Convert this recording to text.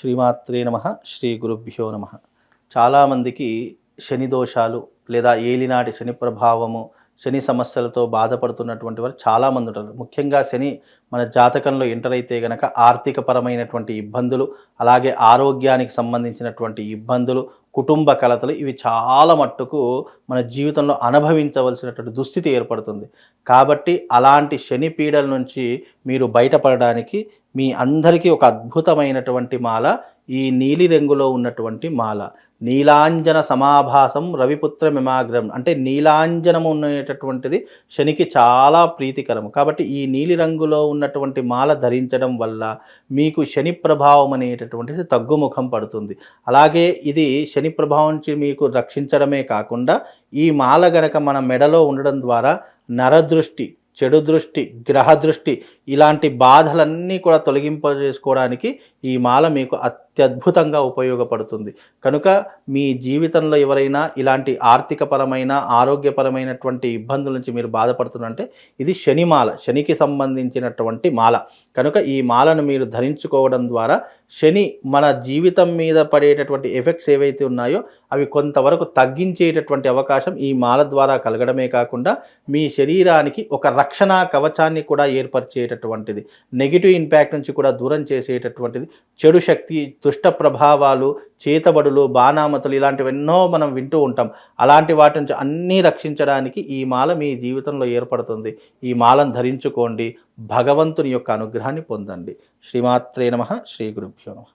శ్రీమాత్రే నమ శ్రీ గురుభ్యో నమ. చాలామందికి శని దోషాలు లేదా ఏలినాటి శని ప్రభావము శని సమస్యలతో బాధపడుతున్నటువంటి వారు చాలామంది ఉంటారు. ముఖ్యంగా శని మన జాతకంలో ఎంటర్ అయితే గనక ఆర్థికపరమైనటువంటి ఇబ్బందులు అలాగే ఆరోగ్యానికి సంబంధించినటువంటి ఇబ్బందులు కుటుంబ కలతలు ఇవి చాలా మట్టుకు మన జీవితంలో అనుభవించవలసినటువంటి దుస్థితి ఏర్పడుతుంది. కాబట్టి అలాంటి శని పీడల నుంచి మీరు బయటపడడానికి మీ అందరికీ ఒక అద్భుతమైనటువంటి మాల ఈ నీలి రంగులో ఉన్నటువంటి మాల. నీలాంజన సమాభాసం రవిపుత్ర మిమాగ్రం. అంటే నీలాంజనము ఉండేటటువంటిది శనికి చాలా ప్రీతికరం కాబట్టి ఈ నీలి రంగులో ఉన్నటువంటి మాల ధరించడం వల్ల మీకు శని ప్రభావం అనేటటువంటిది తగ్గుముఖం పడుతుంది. అలాగే ఇది శని ప్రభావం నుంచి మీకు రక్షించడమే కాకుండా ఈ మాల గనక మన మెడలో ఉండడం ద్వారా నరదృష్టి చెడు దృష్టి గ్రహ దృష్టి ఇలాంటి బాధలన్నీ కూడా తొలగింపజేసుకోవడానికి ఈ మాల మీకు అత్యద్భుతంగా ఉపయోగపడుతుంది. కనుక మీ జీవితంలో ఎవరైనా ఇలాంటి ఆర్థికపరమైన ఆరోగ్యపరమైనటువంటి ఇబ్బందుల నుంచి మీరు బాధపడుతున్నారంటే ఇది శనిమాల శనికి సంబంధించినటువంటి మాల. కనుక ఈ మాలను మీరు ధరించుకోవడం ద్వారా శని మన జీవితం మీద పడేటటువంటి ఎఫెక్ట్స్ ఏవైతే ఉన్నాయో అవి కొంతవరకు తగ్గించేటటువంటి అవకాశం ఈ మాల ద్వారా కలగడమే కాకుండా మీ శరీరానికి ఒక రక్షణ కవచాన్ని కూడా ఏర్పరిచేటటువంటిది. నెగిటివ్ ఇంపాక్ట్ నుంచి కూడా దూరం చేసేటటువంటిది. చెడు శక్తి దుష్ట ప్రభావాలు చేతబడులు బాణామతులు ఇలాంటివెన్నో మనం వింటూ ఉంటాం. అలాంటి వాటి నుంచి అన్నీ రక్షించడానికి ఈ మాల మీ జీవితంలో ఏర్పడుతుంది. ఈ మాలను ధరించుకోండి. భగవంతుని యొక్క అనుగ్రహాన్ని పొందండి. శ్రీమాత్రే నమ. శ్రీ గురుభ్యో నమ.